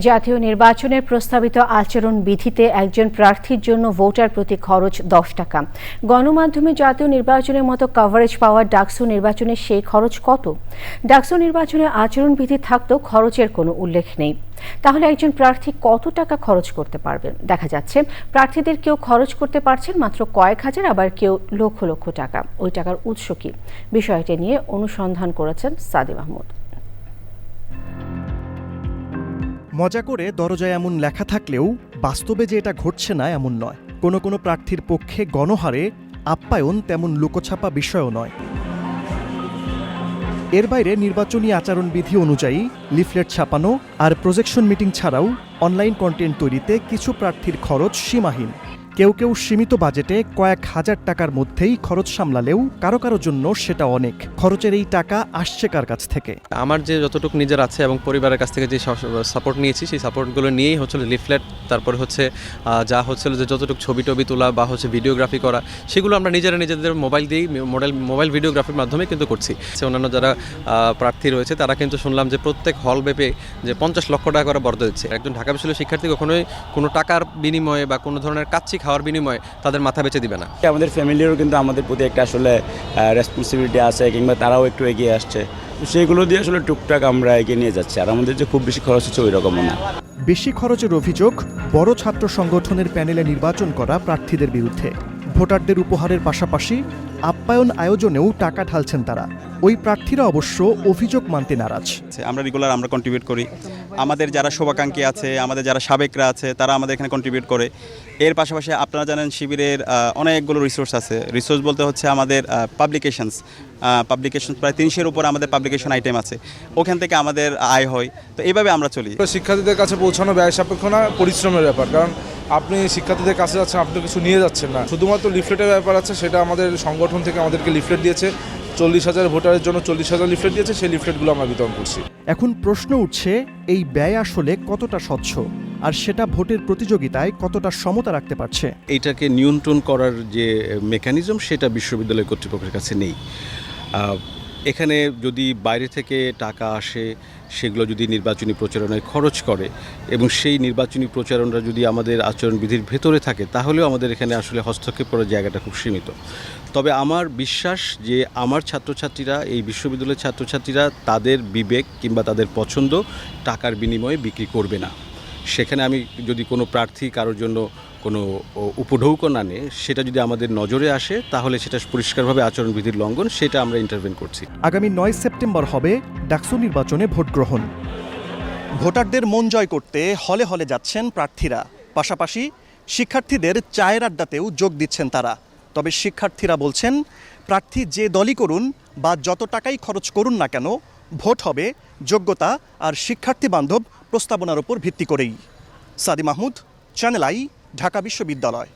জাতীয় নির্বাচনের প্রস্তাবিত আচরণ বিধিতে একজন প্রার্থীর জন্য ভোটার প্রতি খরচ দশ টাকা। গণমাধ্যমে জাতীয় নির্বাচনের মতো কভারেজ পাওয়া ডাকসু নির্বাচনে সেই খরচ কত? ডাকসু নির্বাচনে আচরণ বিধি থাকতেও খরচের কোনো উল্লেখ নেই। তাহলে একজন প্রার্থী কত টাকা খরচ করতে পারবেন দেখা যাচ্ছে, প্রার্থীদের কেউ খরচ করতে পারছেন মাত্র কয়েক হাজার, আবার কেউ লক্ষ লক্ষ টাকা। ওই টাকার উৎস কি? বিষয়টি নিয়ে অনুসন্ধান করেছেন সাদি মাহমুদ মজা করে দরজায় এমন লেখা থাকলেও বাস্তবে যে এটা ঘটছে না এমন নয়। কোনো কোনো প্রার্থীর পক্ষে গণহারে, আপ্যায়ন তেমন লোকছাপা বিষয়ও নয়। এর বাইরে নির্বাচনী আচরণবিধি অনুযায়ী লিফলেট ছাপানো আর প্রজেকশন মিটিং ছাড়াও অনলাইন কন্টেন্ট তৈরিতে কিছু প্রার্থীর খরচ সীমাহীন। কেউ কেউ সীমিত বাজেটে কয়েক হাজার টাকার মধ্যেই খরচ সামলালেও কারও কারও জন্য সেটা অনেক। খরচের এই টাকা আসছে কার কাছ থেকে? আমার যে যতটুকু নিজের আছে এবং পরিবারের কাছ থেকে যে সাপোর্ট নিয়েছি, সেই সাপোর্টগুলো নিয়েই হচ্ছিল লিফলেট তারপর হচ্ছে যা হচ্ছিল যে যতটুকু ছবি টবি তোলা বা হচ্ছে ভিডিওগ্রাফি করা, সেগুলো আমরা নিজেরা নিজেদের মোবাইল দিয়েই মোবাইল মোবাইল ভিডিওগ্রাফির মাধ্যমে কিন্তু করছি। সে অন্যান্য যারা প্রার্থী রয়েছে, তারা কিন্তু শুনলাম যে প্রত্যেক হল বেপে যে পঞ্চাশ লক্ষ টাকা করে বরাদ্দ দিচ্ছে। একজন ঢাকা বিশ্ববিদ্যালয়ের শিক্ষার্থী কখনোই কোনো টাকার বিনিময়ে বা কোনো ধরনের কাচ্চি খাওয়ার বিনিময়ে তাদের মাথা বেঁচে দিবে না। আমাদের ফ্যামিলিরও কিন্তু আমাদের প্রতি একটা আসলে রেসপন্সিবিলিটি আছে কিংবা তারাও একটু এগিয়ে আসছে। তো সেইগুলো দিয়ে আসলে টুকটাক আমরা এগিয়ে নিয়ে যাচ্ছি। আর আমাদের যে খুব বেশি খরচ হচ্ছে ওই রকমও না। বেশি খরচের অভিযোগ বড় ছাত্র সংগঠনের প্যানেলে নির্বাচন করা প্রার্থীদের বিরুদ্ধে। ভোটারদের উপহারের পাশাপাশি আপ্যায়ন আয়োজনেও টাকা ঢালছেন তারা। ওই প্রার্থীরা অবশ্য অভিযোগ মানতে নারাজ। আমরা রেগুলার আমরা কন্ট্রিবিউট করি। আমাদের যারা শুভাকাঙ্ক্ষী আছে, আমাদের যারা সাবেকরা আছে, তারা আমাদের এখানে কন্ট্রিবিউট করে। এর পাশাপাশি আপনারা জানেন শিবিরের অনেকগুলো রিসোর্স আছে। রিসোর্স বলতে হচ্ছে আমাদের পাবলিকেশনস পাবলিকেশন প্রায় তিনশোর উপর আমাদের পাবলিকেশন আইটেম আছে। ওখান থেকে আমাদের আয় হয়। তো এইভাবে আমরা চলি। শিক্ষার্থীদের কাছে পৌঁছানো ব্যয় সাপেক্ষ না, পরিশ্রমের ব্যাপার। কারণ আপনি শিক্ষার্থীদের কাছে যাচ্ছেন, আপনি কিছু নিয়ে যাচ্ছেন না। শুধুমাত্র লিফলেটের ব্যাপার আছে, সেটা আমাদের সংগঠন থেকে আমাদেরকে লিফলেট দিয়েছে। চল্লিশ হাজার ভোটারের জন্য চল্লিশ হাজার লিফলেট দিয়েছে সেই লিফলেটগুলো আমরা বিতরণ করছি। এখন প্রশ্ন উঠছে এই ব্যয় আসলে কতটা স্বচ্ছ আর সেটা ভোটের প্রতিযোগিতায় কতটা সমতা রাখতে পারছে? এটাকে নিয়ন্ত্রণ করার যে মেকানিজম সেটা বিশ্ববিদ্যালয় কর্তৃপক্ষের কাছে নেই। আহ, এখানে যদি বাইরে থেকে টাকা আসে, সেগুলো যদি নির্বাচনী প্রচারণায় খরচ করে এবং সেই নির্বাচনী প্রচারণা যদি আমাদের আচরণবিধির ভেতরে থাকে, তাহলেও আমাদের এখানে আসলে হস্তক্ষেপ করার জায়গাটা খুব সীমিত। তবে আমার বিশ্বাস যে আমার ছাত্রছাত্রীরা, এই বিশ্ববিদ্যালয়ের ছাত্রছাত্রীরা তাদের বিবেক কিংবা তাদের পছন্দ টাকার বিনিময়ে বিক্রি করবে না। সেখানে আমি যদি কোনো প্রার্থী কারোর জন্য কোনো উপঢৌকন আনে সেটা যদি আমাদের নজরে আসে তাহলে সেটা পরিষ্কারভাবে আচরণবিধির লঙ্ঘন সেটা আমরা ইন্টারভেন করছি। আগামী নয় সেপ্টেম্বর হবে ডাকসু নির্বাচনে ভোট গ্রহণ। ভোটারদের মন জয় করতে হলে হলে যাচ্ছেন প্রার্থীরা। পাশাপাশি শিক্ষার্থীদের চায়ের আড্ডাতেও যোগ দিচ্ছেন তারা। তবে শিক্ষার্থীরা বলছেন প্রার্থী যে দলই করুন বা যত টাকাই খরচ করুন না কেন ভোট হবে যোগ্যতা আর শিক্ষার্থী বান্ধব প্রস্তাবনার উপর ভিত্তি করেই। সাদি মাহমুদ চ্যানেল আই ঢাকা বিশ্ববিদ্যালয়।